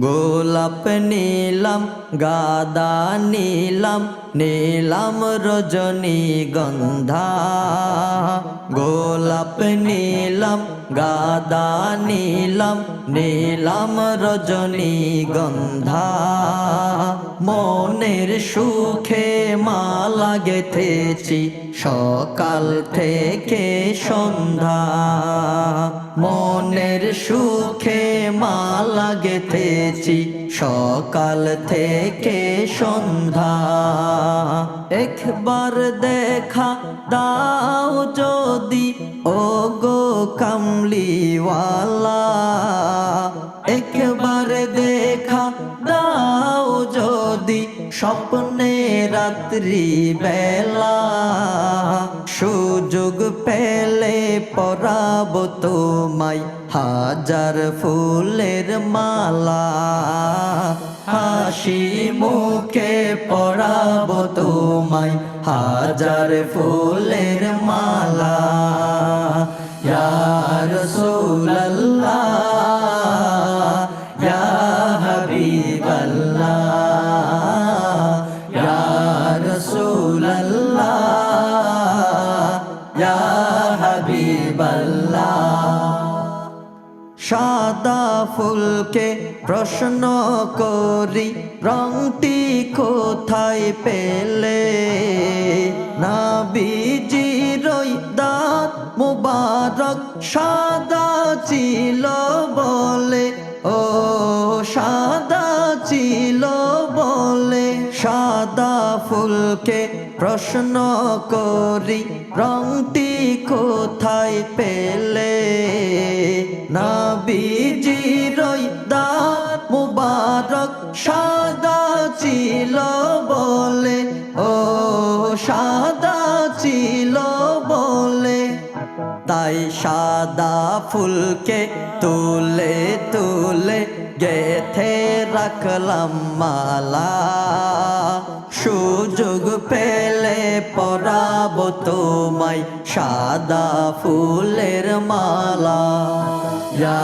গোলাপ নীলাম, গাদা নীলাম নীলাম রজনী গন্ধা। গোলাপ নীলাম, গাদা নীলাম নীলাম রজনী গন্ধা। মনের সুখে মালা গেথেছি সকাল থেকে সন্ধ্যা। মনের সুখে মালা গেথেছি সকাল থেকে সন্ধ্যা। একবার দেখা দাও যদি ও গো কামলিওয়ালা। একবার দেখা দাও যদি, স্বপ্নে রাত্রি বেলা সুযোগ পেলে পরাব তোমায়। হাজার ফুলের মালা হাসি মুখে পড়াব তোমায়। হাজার ফুলের মালা ইয়ার রাসূলুল্লাহ। সাদা ফুলকে প্রশ্ন করি, রংটি কোথায় পেলে? না বিজিরই দাঁত মুবারক সাদা ছিল বলে, ও সাদা ছিল বলে। সাদা ফুলকে প্রশ্ন করি, রংটি কোথায় পেলে? সাদা বলে, ও সাদা বলে। তাই সাদা ফুলকে তুলে তুলে গেথে রাখলাম মালা। সুযোগ পেলে পরাব তোমায় সাদা ফুলের মালা। ইয়া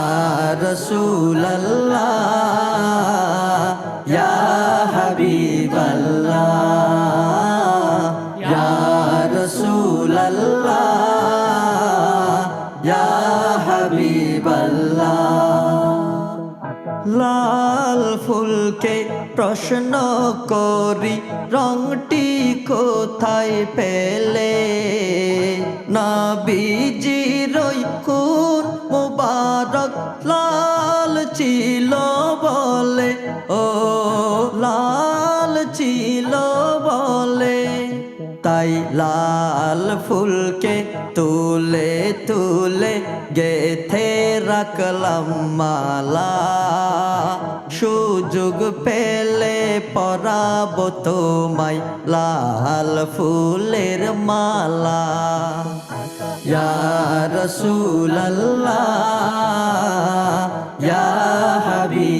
রসুল্লাহ ইয়া হাবিবাল্লাহ ইয়া রসুল্লাহ ইয়া হাবিবাল্লাহ লাল ফুলকে প্রশ্ন করি রংটি কোথায় পেলে না বিজিরই কোন মুবারক লাল ছিল বলে, ও লাল ছিল বলে। তাই লাল ফুলকে তুলে তুলে গেথে রাখলাম মালা। সুযোগ পেলে পরাব তোমায় লাল ফুলের মালা। রসুল্লাহ ইয়া হাবিবাল্লাহ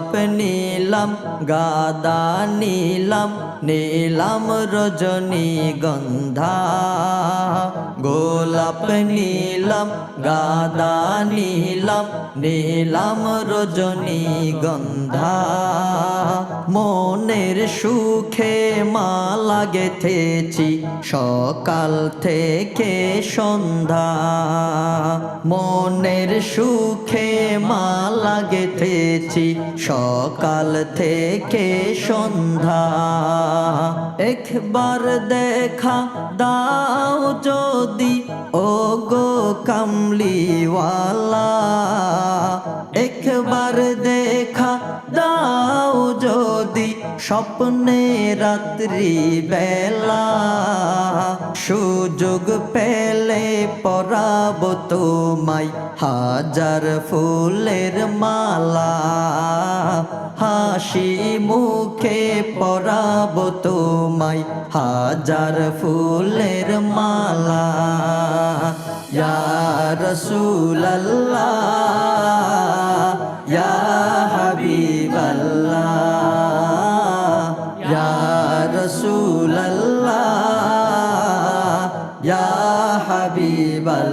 গোলাপ নীলাম, গাদা নীলাম নীলাম রজনী গন্ধা। গোলাপ নীলাম, গাদা নীলাম নীলাম রজনী গন্ধা। মনের সুখে মালা গেথেছি সকাল থেকে সন্ধ্যা। মনের সুখে মালা গেথেছি সকাল থেকে সন্ধ্যা। একবার দেখা দাও যদি ও গো কামলিওয়ালা। স্বপ্নে রাত্রি বেলা সুযোগ পেলে পরাব তোমায় হাজার ফুলের মালা। হাসি মুখে পরাব তোমায় হাজার ফুলের মালা। রসুল্লাহ 还